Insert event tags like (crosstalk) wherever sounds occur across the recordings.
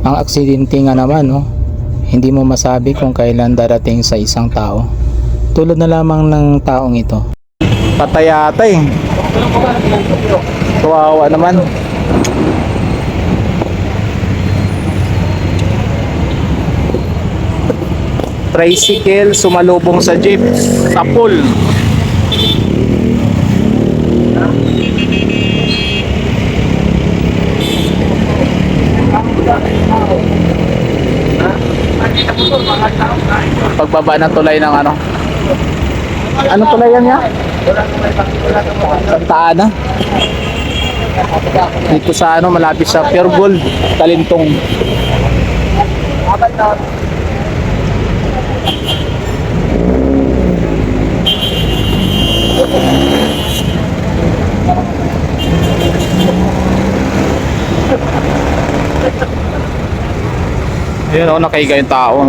Ang aksidente nga naman, no? Hindi mo masabi kung kailan darating sa isang tao. Tulad na lamang ng taong ito. Patay ata eh. Kawawa naman. Tricycle sumalubong sa jeep sa pool. Pagbaba ng tulay ng ano? Ano tulay yan niya? Santa Ana. Dito sa ano, malapit sa Pure Gold, Talintong. Ayun oh, nakahiga yung tao.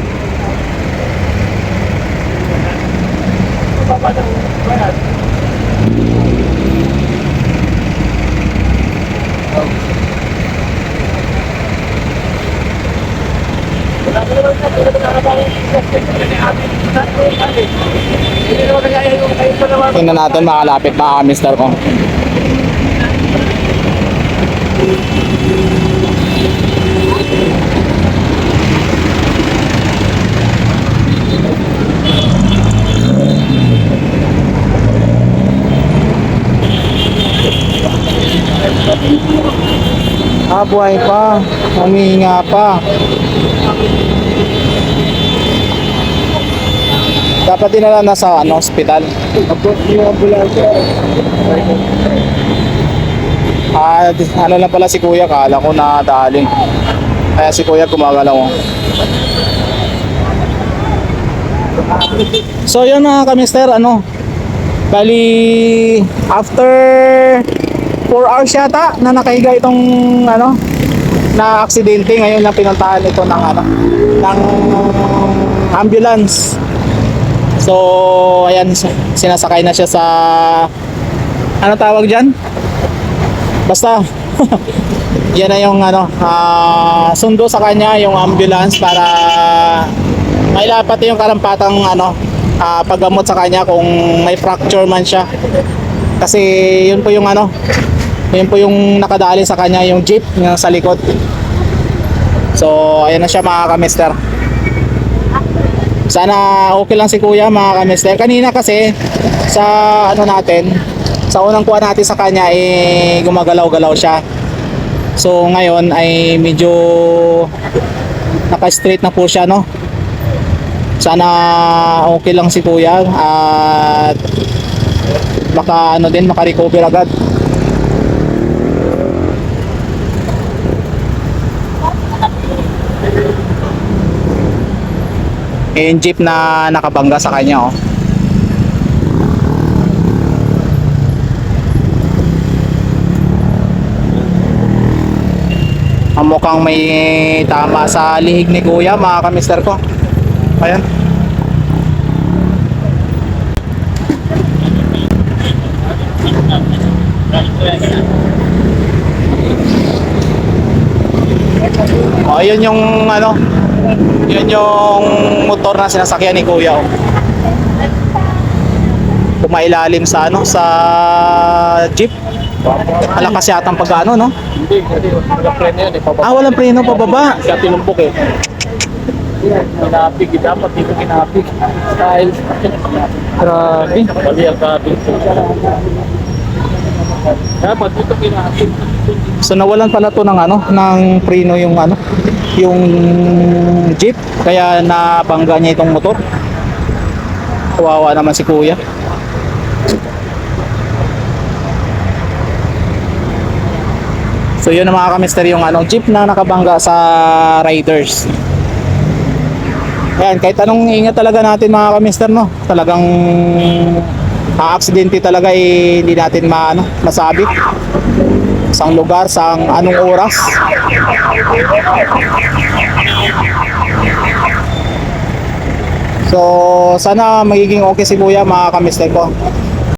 Tingnan natin makalapit pa kami mister Ah, buhay pa. Humihinga pa. Dapat dinala na sa ano, hospital. Ah, di- ano lang pala si Kuya, kala ko na daling. Kaya si Kuya gumagalaw. So yun mga kamister, ano, bali after 4 hours yata na nakahiga itong ano, na aksidente ngayon lang pinuntahan ito ng ano, ng ambulance. So, ayan, sinasakay na siya sa ano tawag diyan? Basta (laughs) yan na yung ano, ah, sundo sa kanya yung ambulance para mailapat yung karampatang ano, ah, paggamot sa kanya kung may fracture man siya. Kasi yun po yung ano, yun po yung nakadali sa kanya yung jeep yung sa likod. So, ayan na siya mga kamister. Sana okay lang si kuya mga kamister. Kanina kasi sa ano natin, sa unang kuha natin sa kanya eh gumagalaw-galaw siya. So ngayon ay medyo naka-straight na po siya no. Sana okay lang si kuya at baka ano din makarecover agad. Yung jeep na nakabangga sa kanya oh. Ang mukhang may tama sa lihig ni kuya mga kamister ko. Ayan. Oh, yun yung ano, yun yung motor na sinasakyan ni Kuya. Oh. Kumailalim sa ano, sa jeep. Malakas yata ang pag-ano, no? Hindi, hindi. Wala preno yun. eh, pababa. Ah, walang preno pababa. Siya tinumpok eh. Kinapig, eh, dapat dito kinapig. Dahil, Grabe. mali ang kapig. Dapat dito kinapig. So nawalan pala to ng ano, ng preno yung ano, yung jeep. Kaya nabangga niya itong motor. Kawawa naman si Kuya. So yun ang mga kamister yung ano, jeep na nakabangga sa riders. Ayan, kahit anong ingat talaga natin mga kamister, no? Talagang aksidente talaga eh, hindi natin maano, masabi. Sang lugar, sang anong oras. So, sana magiging okay si Kuya mga kamister ko.